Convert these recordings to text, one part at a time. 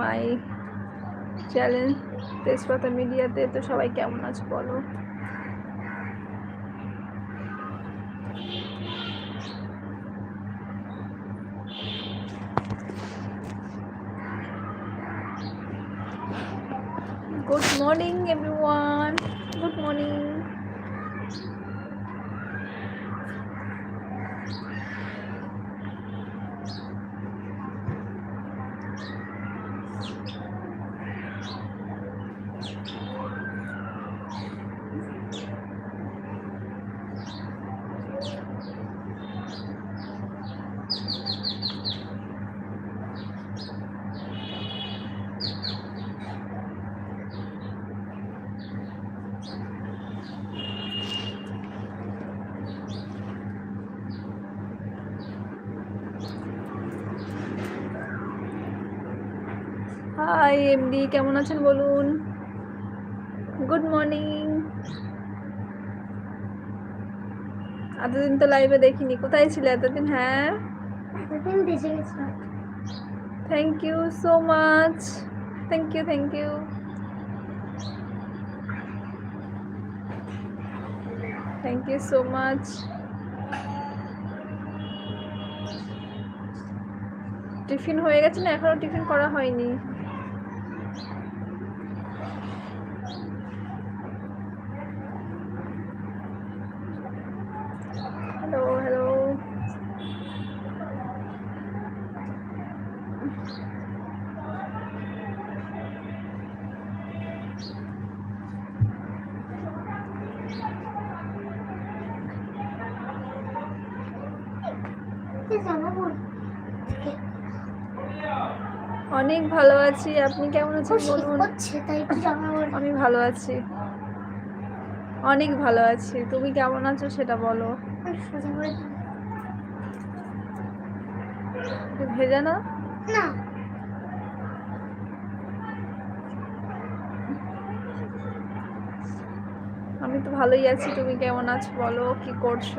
My challenge তেজপাতা মিডিয়াতে। তো সবাই কেমন আছো বলো? Good morning everyone good morning hi MD কেমন আছেন বলুন? গুড মর্নিং এতদিন তো লাইভে দেখিনি। কোথায় ছিলে এতদিন? হ্যাঁ? Thank you so much thank you thank you thank you so much tiffin হয়ে গেছে না? এখনও টিফিন করা হয়নি? ভালো আছি। আপনি কেমন আছেন বলুন? আমি ভালো আছি। অনেক ভালো আছি। তুমি কেমন আছো সেটা বলো। ভেজা না। আমি তো ভালোই আছি। তুমি কেমন আছো বলো? কি করছ?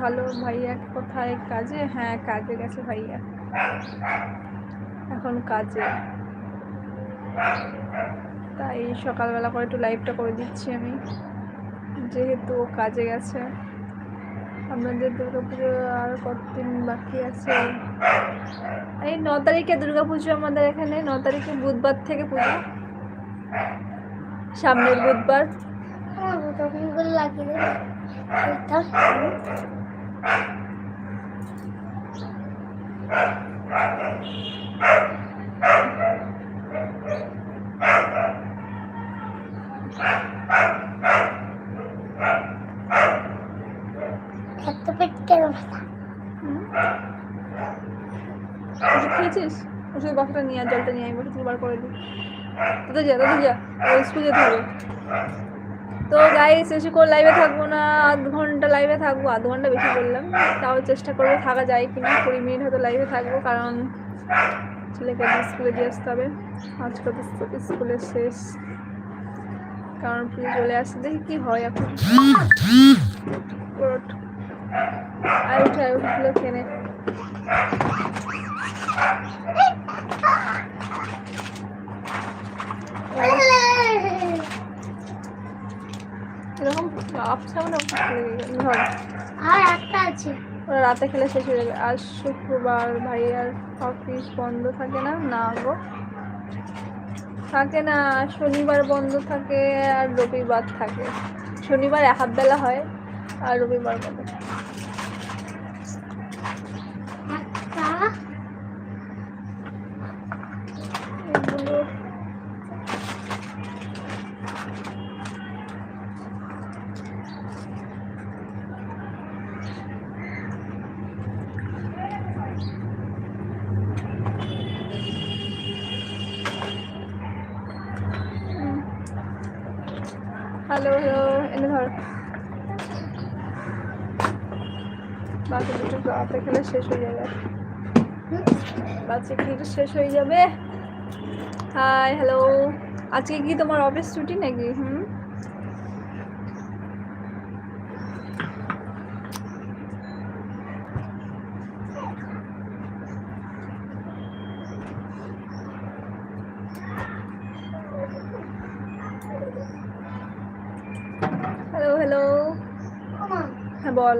ভালো ভাইয়া কোথায়? কাজে? হ্যাঁ কাজে গেছে ভাইয়া। এখন কাজে। তাই সকালবেলা করে একটু লাইভটা করে দিচ্ছি আমি। যেহেতু ও কাজে গেছে। আপনাদের দুর্গা পুজো আর কতদিন বাকি আছে? এই ন তারিখে দুর্গা পুজো আমাদের এখানে। ন তারিখে বুধবার থেকে পুজো। সামনের বুধবার। করে লাগিয়ে খেয়েছিস? ওষুধ বাক্সটা নিয়ে আয়, জলটা নিয়ে আয় ওষুধ বার করে দিই তোদের যা তোদের যা। স্কুল যেতে হবে। তো গাইস বেশি করে লাইভে থাকব না? আধ ঘণ্টা লাইভে থাকব, আধ ঘণ্টা বেশি বললাম। তাও চেষ্টা করব, থাকা যায় কি না কুড়ি মিনিট হয়তো লাইভে থাকব, কারণ ছেলেকে স্কুলে দিয়ে আসতে হবে। আজকে তো স্কু- স্কুলে শেষ। কারণ পুজো চলে আসছে, দেখি কি হয় এখন। ওঠ। আয় উঠে আয় উঠে খেয়ে নে এরকম আপসা মানে ধর আর একটা আছে। ওরা রাতে খেলে শেষ হয়ে যাবে। আজ শুক্রবার ভাই আর অফিস বন্ধ থাকে না? না গো। থাকে না শনিবার বন্ধ থাকে আর রবিবার থাকে। শনিবার এক হাত বেলা হয় আর রবিবার বন্ধ থাকে। হ্যালো হ্যালো, এনে ধর। বাকি দুটো রাতে খেলে শেষ হয়ে যাবে? বাচ্চা কিন্তু শেষ হয়ে যাবে। হাই হ্যালো আজকে কি তোমার অফিস ছুটি নাকি? হুম হ্যালো হ্যালো ওমা, হ্যাঁ বল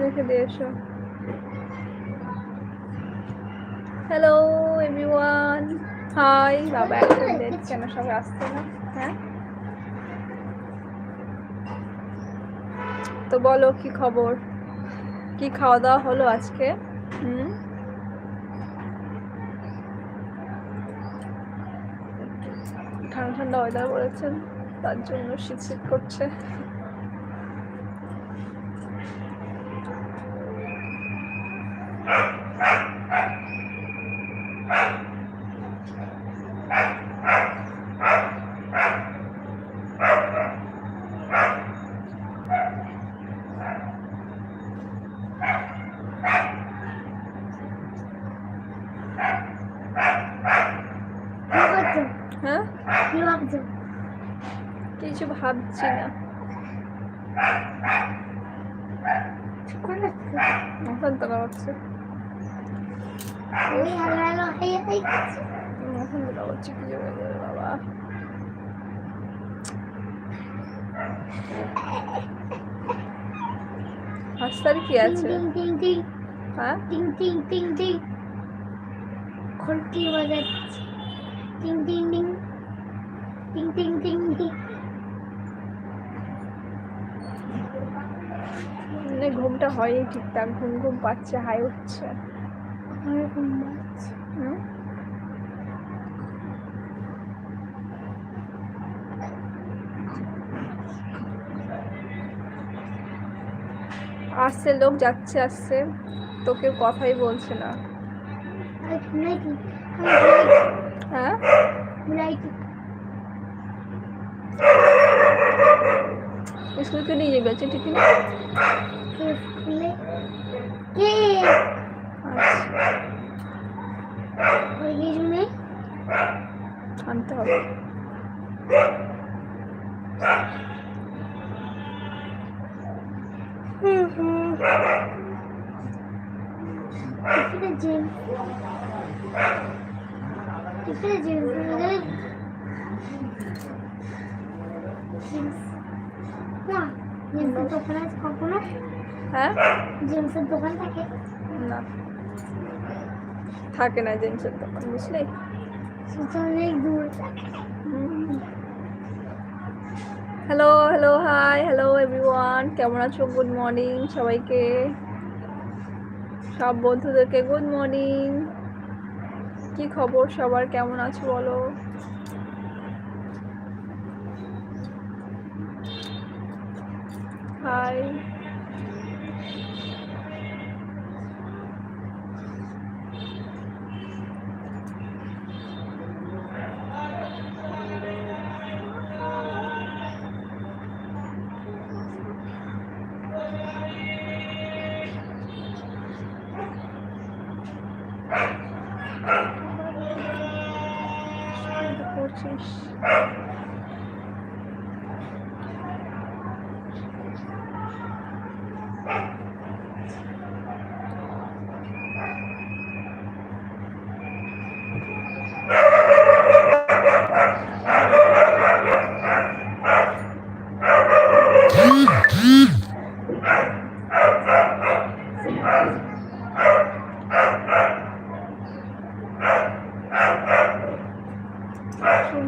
রেখে দিয়ে এসো। হ্যালো এভরিওয়ান হাই বাবা একদম লেট কেন? সবাই আসছে না? হ্যাঁ? তো বলো কি খবর? কি খাওয়া দাওয়া হলো আজকে? হুম? ঠান্ডা ঠান্ডা ওয়েদার করেছেন তার জন্য শীত শীত করছে কি করছ? হ্যাঁ কি ভাবছ? কিছু ভাবছি না। হচ্ছে। হচ্ছে কি বাবা। হাসতার কি আছে। হ্যাঁ? টিং টিং টিং টিং। ঘন্টি বাজাচ্ছে। টিং টিং টিং। টিং টিং টিং টিং মানে ঘুমটা হয়নি ঠিকঠাক ঘুম ঘুম পাচ্ছে হাই উঠছে। ঘুম পাচ্ছে। হুম? আসছে লোক যাচ্ছে আসছে। তো কেউ কথাই বলছে না। হ্যাঁ? নিয়ে যাবে আছে টিফিন কে স্কুলে? কে? আচ্ছা ওই কিছু নেই? আনতে হবে টিফিনে জেমস টিফিনে জেমস গেলে জেমস না জেমসের দোকান আছে কখনো হ্যাঁ জেমসের দোকান থাকে। না। থাকে না জেন্টসের দোকান বুঝলি? Hello hello hi hello everyone কেমন আছো? গুড মর্নিং সবাইকে। সব বন্ধুদেরকে গুড মর্নিং কি খবর সবার? কেমন আছো বলো? হাই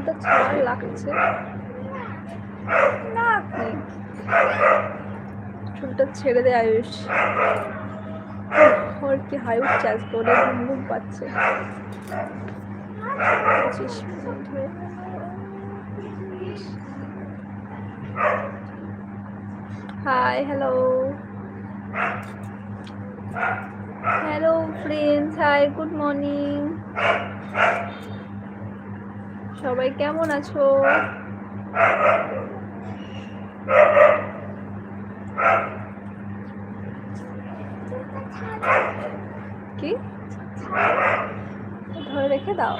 চুলটা ছাড় লাগছে। না, কি? চুলটা ছেড়ে দে, আয়ুষ। ওর কি হাই উঠছে আজকে ওরে ঘুম পাচ্ছে। Hi, hello. Hello, friends, hi, good morning. সবাই কেমন আছো? কি? ধরে রেখে দাও।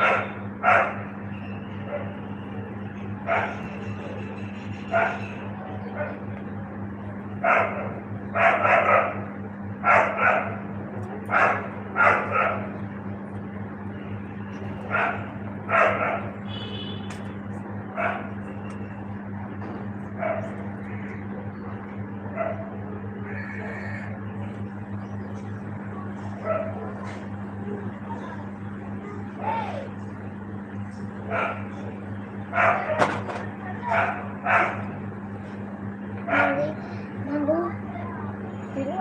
আরে বাবু কি রে?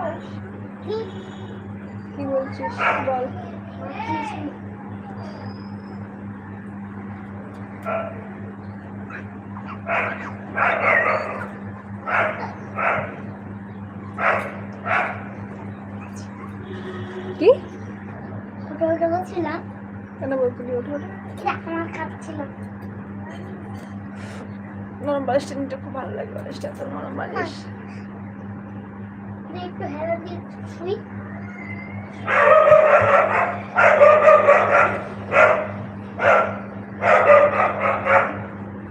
কি কি বলছিস বল কিছু কি? ওটা ওটা বলছিলাম কেন বলছিলি ওঠো। এটা আমার কাছে ছিল নরম বালিশটা নিতে খুব ভালো লাগে বালিশটা এত নরম বালিশ। একটু হেলা দিয়ে শুই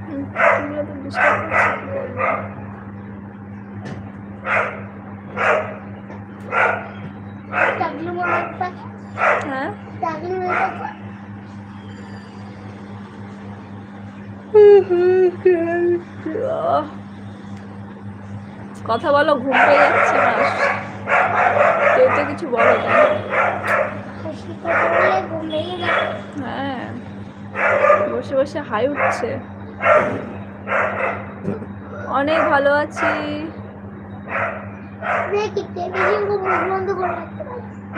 হুম, তুমিও তো ডিস্টার্ব করছ কি বলব ডাকলে মনে একটা হ্যাঁ ডাকলে মনে একটা আহ। কথা বলো, ঘুম পেয়ে যাচ্ছে আমার কেউ তো কিছু বলো না? হ্যাঁ বসে বসে হাই উঠছে। অনেক ভালো আছি।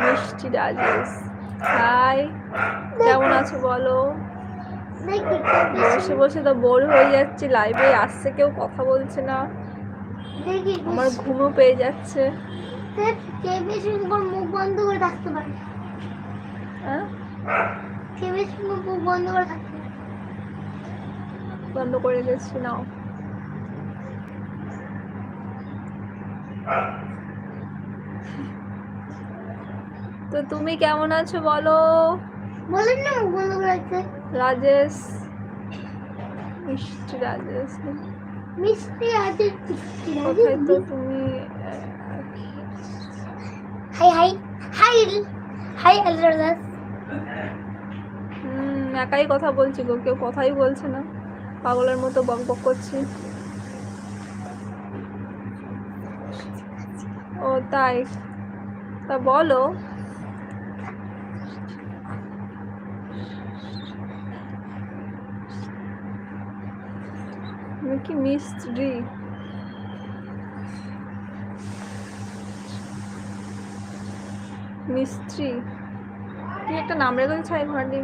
মিষ্টি রাজেশ হাই, কেমন আছো বলো? বসে বসে তো বোর হয়ে যাচ্ছে লাইভে আসছে কেউ কথা বলছে না। দেখি আমার ঘুমও পেয়ে যাচ্ছে। মুখ বন্ধ করে থাকতে পারি। হ্যাঁ? মুখ বন্ধ করে থাকতে বন্ধ করে দিচ্ছি নাও। তো তুমি কেমন আছো বলো? বলেন না মুখ বন্ধ করে রাখতে রাজেশ মিষ্টি রাজেশ মিষ্টি আছে কোথায় তো তুমি hi hi hi hi Allah হুম একাই কথা বলছি গো কেউ কথাই বলছে না। পাগলের মতো বক বক করছি। ও তাই। তা বলো। কি মিস্ত্রি? মিস্ত্রি? কি একটা নাম রেখেছে ছাই ঘরটি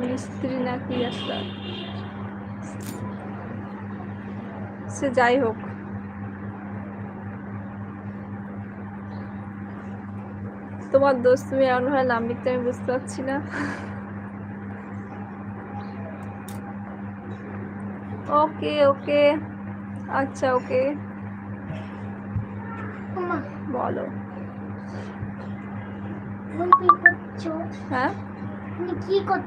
মিস্ত্রি না কি একটা? সে যাই হোক। তোমার দোস্ত তুমি এমন ভাবে নাম লিখতে আমি বুঝতে পারছি না। ওকে ওকে আচ্ছা ওকে বলো হ্যাঁ কি করছ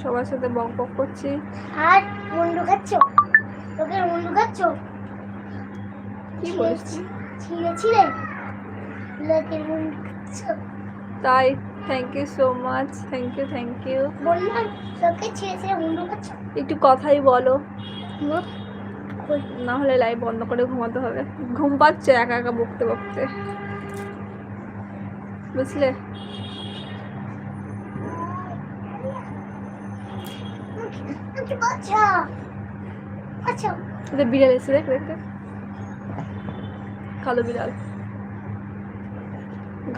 সবার সাথে বক বক করছি আর মুন্ডু খাচ্ছ লোকের মুন্ডু খাচ্ছ কি বলছি ছিঁড়ে ছিঁড়ে লোকের তাই thank you so much thank you thank you বললাম ছিঁড়ে ছিঁড়ে একটু কথাই বলো। না হলে লাইভ বন্ধ করে ঘুমাতে হবে। ঘুম পাচ্ছে একা একা বকতে বকতে। বুঝলে? বিড়াল এসে দেখ। কালো বিড়াল।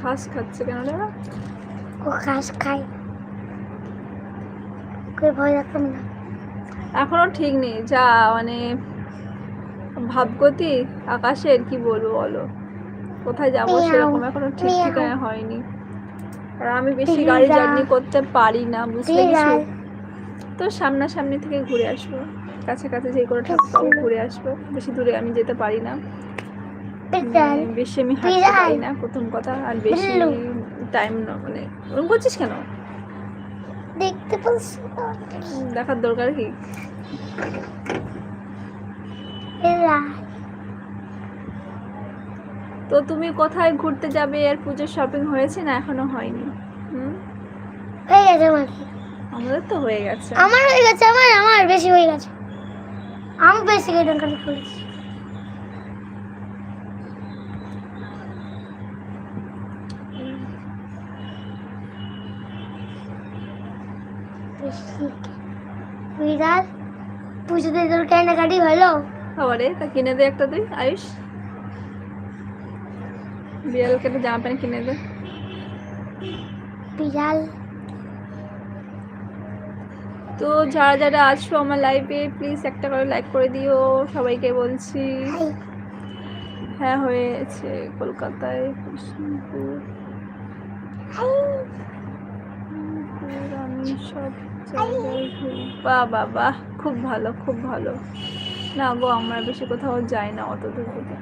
ঘাস খাচ্ছে কেন ওরা? ও ঘাস ওকে ভয় রাখতাম না। এখনও ঠিক নেই যা মানে ভাবগতি আকাশের কি বলব বলো? কোথায় যাব সেরকম এখনও ঠিক। ঠিকানা হয়নি। আর আমি বেশি গাড়ি জার্নি করতে পারি না বুঝলে কিছু? তো সামনাসামনি থেকে ঘুরে আসব। কাছাকাছি যে করে থাকতাম ঘুরে আসব। বেশি দূরে আমি যেতে পারি না। বেশি আমি হাঁটতে। পারি না প্রথম কথা। আর বেশি টাইম মানে ওরকম করছিস কেন? দেখতে পাচ্ছ দেখার দরকার কি? তো তুমি কোথায় ঘুরতে যাবে? আর পুজোর শপিং হয়েছে না এখনও হয়নি? হুম? হয়ে গেছে আমার। আমাদের তো হয়ে গেছে। আমার হয়ে গেছে আমার আমার বেশি হয়ে গেছে। আমি বেশি কেনাকাটা করেছি বিড়াল পুজোতে তোর কেনাকাটি হলো? খাবারে তা কিনে দে একটা তুই আয়ুষ। বিড়ালকে একটা জামা প্যান্ট কিনে দে। বিড়াল। তো যারা যারা আছো আমার লাইভে প্লিজ একটা করে লাইক করে দিও সবাইকে বলছি। হ্যাঁ হয়েছে। কলকাতায় কৃষ্ণপুর আমি সব বাহ বাহ বাহ। খুব ভালো খুব ভালো। না গো আমরা বেশি কোথাও যাই না অত দূর থেকে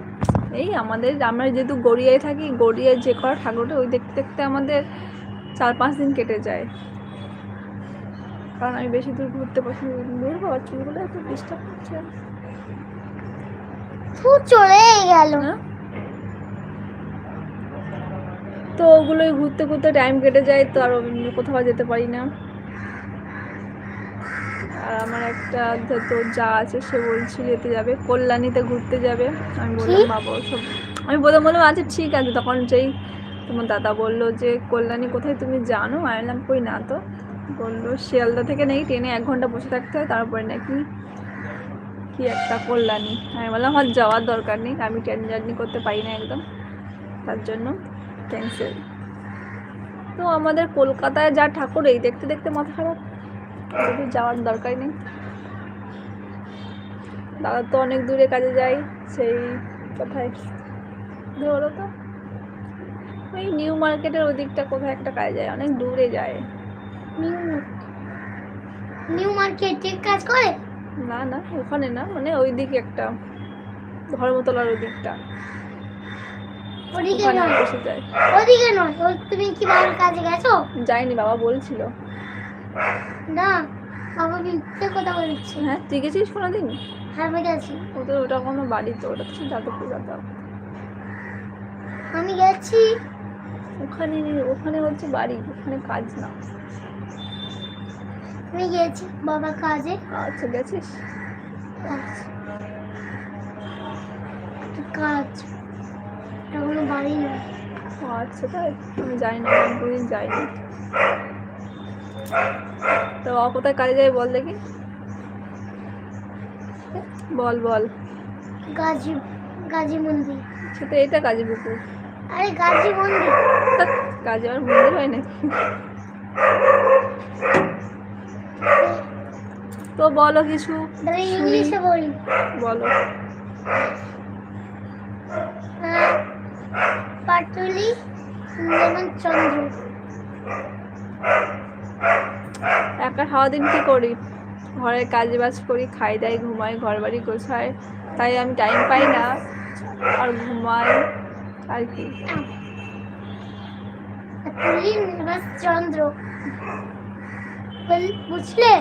এই আমাদের আমরা যেহেতু গড়িয়ায় থাকি গড়িয়ায় যে কটা ঠাকুরটা ওই দেখতে দেখতে আমাদের চার পাঁচ দিন কেটে যায়। কারণ আমি বেশি দূর ঘুরতে পছন্দ করি। দূর বাবা চুলগুলো এত ডিস্টার্ব করছে। চলে গেল। না তো ওগুলোই ঘুরতে ঘুরতে টাইম কেটে যায় তো আর কোথাও যেতে পারি না। আর আমার একটা তো যা আছে সে বলছিল যেতে যাবে। কল্যাণীতে ঘুরতে যাবে। আমি বললাম বাবা সব আমি প্রথম বললাম আচ্ছা ঠিক আছে। তখন যেই তোমার দাদা বলল যে কল্যাণী কোথায় তুমি জানো? আমি বললাম কই না তো। বলল শিয়ালদা থেকে নেই ট্রেনে এক ঘণ্টা বসে থাকতে হয় তারপরে নাকি কি একটা কল্যাণী। আমি বললাম আমার যাওয়ার দরকার নেই। আমি ট্রেন জার্নি করতে পারি না একদম। তার জন্য ক্যান্সেল তো আমাদের কলকাতায় যা ঠাকুর এই দেখতে দেখতে মাথা খারাপ। যাওয়ার দরকার নেই। দাদা তো অনেক দূরে কাজে যায় সেই কোথায় ধরো তো ওই নিউ মার্কেটের ওদিকটা কোথায় একটা কাজে যায় অনেক দূরে যায়। নিউ নিউ মার্কেটে কাজ করে? না না ওখানে না মানে ওই দিকে একটা ধর্মতলার ওই দিকটা ওদিকে নয়। ওদিকে নয় তুমি কি বাবার কাজে গেছো? যাইনি বাবা বলছিল। না বাবা মিথ্যে কথা বলছে। হ্যাঁ তুই গেছিস কোনোদিন? হ্যাঁ আমি গেছি। ওদের ওটা কোনো বাড়ি তো ওটা তো যাদব। আমি গেছি। ওখানে ওখানে হচ্ছে বাড়ি ওখানে কাজ না। আমি গেছি বাবা কাজে। আচ্ছা গেছিস? কাজ একটা কাজ এটা কোনো বাড়ি ও আচ্ছা তাই। আমি যাই না আমি কোনোদিন যাইনি। তো বাবা কোথায় কাজে যায় বল দেখি। বল বল। গাজী গাজী মন্দির। সেটা এটা কাজী পুকুর আরে গাজী মন্দির। কাজে আর মন্দির হয় নাকি? তো বলো কিছু। ইংলিশে বলি। বলো। পাটুলি যেমন চন্দ্র। একা সারাদিন কি করি। ঘরের কাজ বাজ করি খাই দাই ঘুমাই ঘর বাড়ি গোছাই। তাই আমি টাইম পাই না আর ঘুমাই আর কি। চন্দ্র। বুঝলে?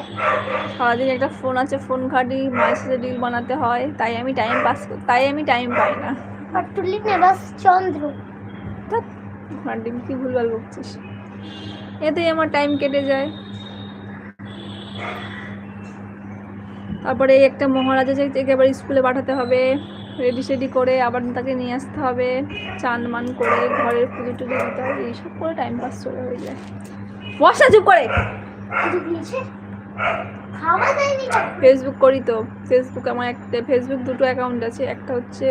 সারাদিন একটা ফোন আছে ফোন ঘাটি মায়ের সাথে রিল বানাতে হয়। তাই আমি টাইম পাস তাই আমি টাইম পাই না। পাটুলি নেবাস চন্দ্র। ডিম কি ভুলভাল বকছিস। এতেই আমার টাইম কেটে যায়। তারপরে একটা মহারাজা যে একেবারে স্কুলে পাঠাতে হবে, রেডি সেডি করে আবার তাকে নিয়ে আসতে হবে, চান মান করে ঘরের পুজো টুজো দিতে হবে, এইসব করে টাইম পাস চলে হয়ে যায়। বসা, চুপ করে। ফেসবুক করি তো। ফেসবুক আমার একটা ফেসবুক দুটো অ্যাকাউন্ট আছে, একটা হচ্ছে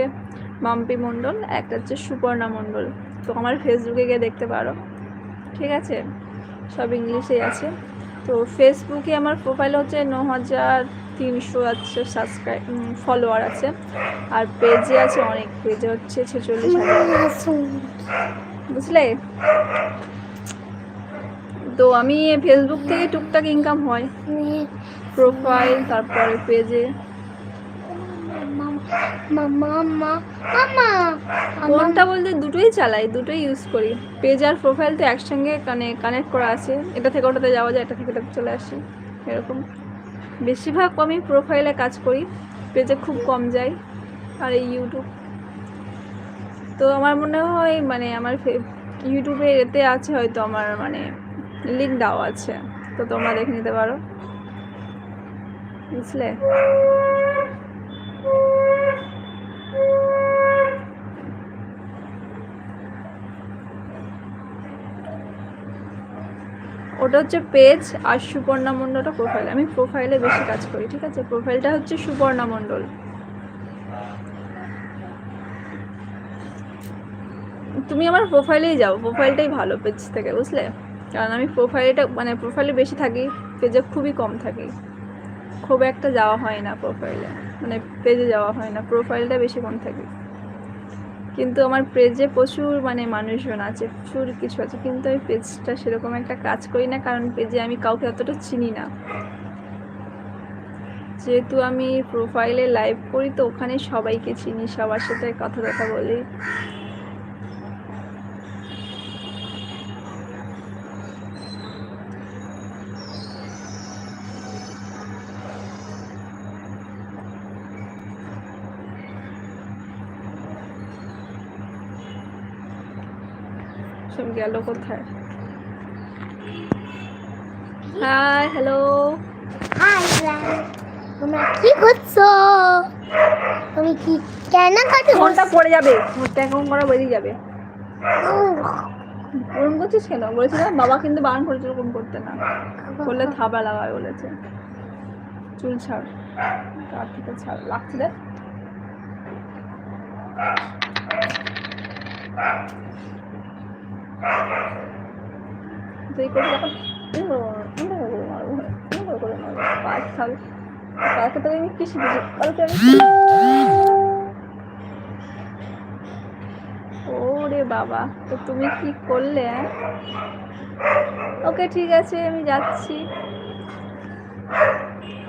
মাম্পি মণ্ডল, একটা হচ্ছে সুপর্ণা মণ্ডল। তো আমার ফেসবুকে গিয়ে দেখতে পারো। ঠিক আছে? সব ইংলিশেই আছে। তো ফেসবুকে আমার প্রোফাইল হচ্ছে ন হাজার তিনশো আছে সাবস্ক্রাইব ফলোয়ার আছে। আর পেজে আছে অনেক পেজে হচ্ছে ছেচল্লিশ বুঝলে? তো আমি ফেসবুক থেকে টুকটাক ইনকাম হয়। প্রোফাইল তারপরে পেজে ফোনটা বলতে দুটোই চালাই, দুটোই ইউজ করি। পেজ আর প্রোফাইল তো একসঙ্গে কানে কানেক্ট করা আছে। এটা থেকে ওটাতে যাওয়া যায়, এটা থেকে চলে আসি। এরকম। বেশিরভাগ আমি প্রোফাইলে কাজ করি, পেজে খুব কম যাই, আর এই ইউটিউব তো আমার মনে হয় মানে আমার ইউটিউবে এতে আছে হয়তো আমার মানে লিঙ্ক দাও আছে। তো তোমরা দেখে নিতে পারো। বুঝলে? ওটা হচ্ছে পেজ আর সুপর্ণা মণ্ডলটা প্রোফাইল আমি প্রোফাইলে বেশি কাজ করি, ঠিক আছে? প্রোফাইলটা হচ্ছে সুপর্ণা মণ্ডল। তুমি আমার প্রোফাইলেই যাও প্রোফাইলটাই ভালো পেজ থেকে, বুঝলে? কারণ আমি প্রোফাইলটা মানে প্রোফাইলে বেশি থাকি পেজে খুবই কম থাকি। খুব একটা যাওয়া হয় না প্রোফাইলে মানে পেজে যাওয়া হয় না প্রোফাইলটা বেশি কম থাকি। কিন্তু আমার পেজে প্রচুর মানে মানুষজন আছে, প্রচুর কিছু আছে। কিন্তু আমি পেজটা সেরকম একটা কাজ করি না, কারণ পেজে আমি কাউকে অতটা চিনি না। যেহেতু আমি প্রোফাইলে লাইভ করি, তো ওখানে সবাইকে চিনি, সবার সাথে কথা কথা বলি। গেল কোথায়? হাই হ্যালো হাই তোমরা কি করছ? তুমি কি কেন কাটে ফোনটা পড়ে যাবে। ফোনটা এখন করা বেরিয়ে যাবে। ওরম করছিস কেন? বলেছিলাম বাবা কিন্তু বারণ করেছিল ওরকম করতে না। করলে থাবা লাগায় বলেছে। চুল ছাড়। তার থেকে ছাড়। লাগছে দেখ। মারবো, পাঁচ থাক কালকে তোকে আমি কি শিখেছি কালকে আমি ওরে বাবা তো তুমি কি করলে ওকে ঠিক আছে আমি যাচ্ছি।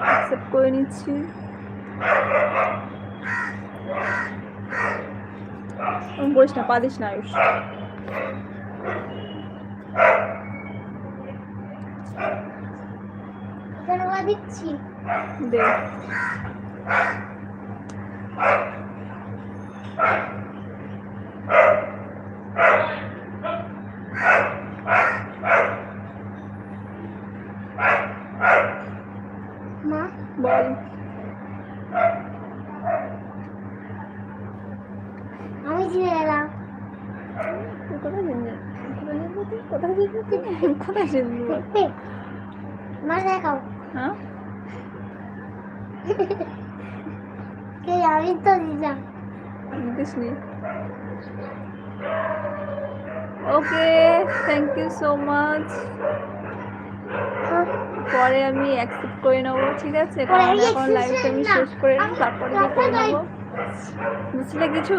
অ্যাকসেপ্ট করে নিচ্ছি। করিস না পাদিস না আয়ুষ। দিচ্ছি? দে মা বল আমি চিনে গেলাম তুই কোথায় জেনে কোথায় জেনে তুই? কোথায় জেনে তুই? কোথায় জেনে বল? মা দেখাও হ্যাঁ কে আমি তো দিলাম okay thank you so much পরে আমি অ্যাকসেপ্ট করে নেব ঠিক আছে? কারণ আমি এখন accept আমি শেষ করে আমি তারপরে করে নেব। বুঝলে কিছু?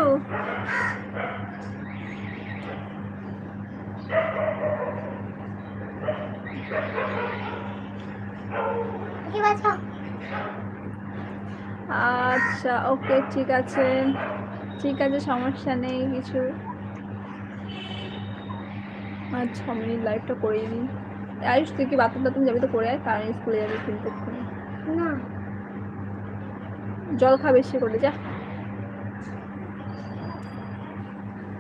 কি বাঁচাও আচ্ছা ওকে ঠিক আছে। ঠিক আছে সমস্যা নেই কিছু। আর ছ মিনিট লাইভটা করে নিই আয়ুষ তুই কি বাথরুম টাথরুম যাবি তো করে আয় কারণ স্কুলে যাবি কিন্তু। না। জল খা বেশি করে যা।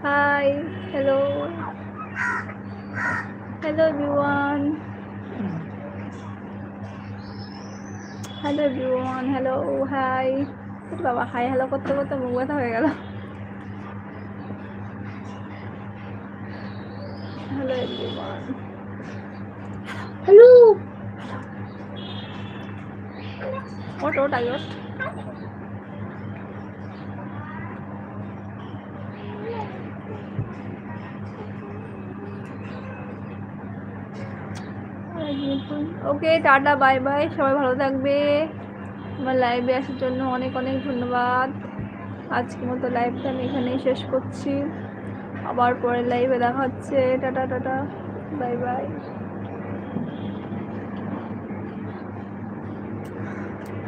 Hi hello hello everyone hello everyone hello hi বাবা হাই হ্যালো করতে করতে মুখ ব্যথা হয়ে গেল। হ্যালো এভরিওয়ান হ্যালো ওট ওট আগে ওঠ ওকে, টাটা, বাই বাই, সবাই ভালো থাকবে। আমার লাইভে আসার জন্য অনেক অনেক ধন্যবাদ। আজকের মতো লাইভটা আমি এখানেই শেষ করছি। আবার পরের লাইভে দেখা হচ্ছে। টাটা টাটা, বাই বাই।